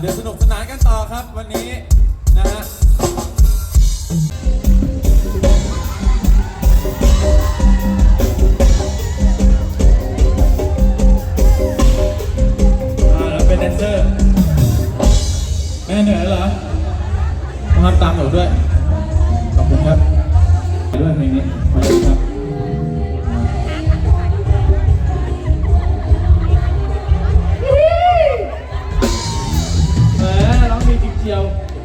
เดี๋ยวสนุกสนานกันต่อครับวันนี้นะฮะอ่าแล้วเป็นแดนเซอร์แม่เหนื่อยแล้วเหรอต้องรับตามหนูด้วย แ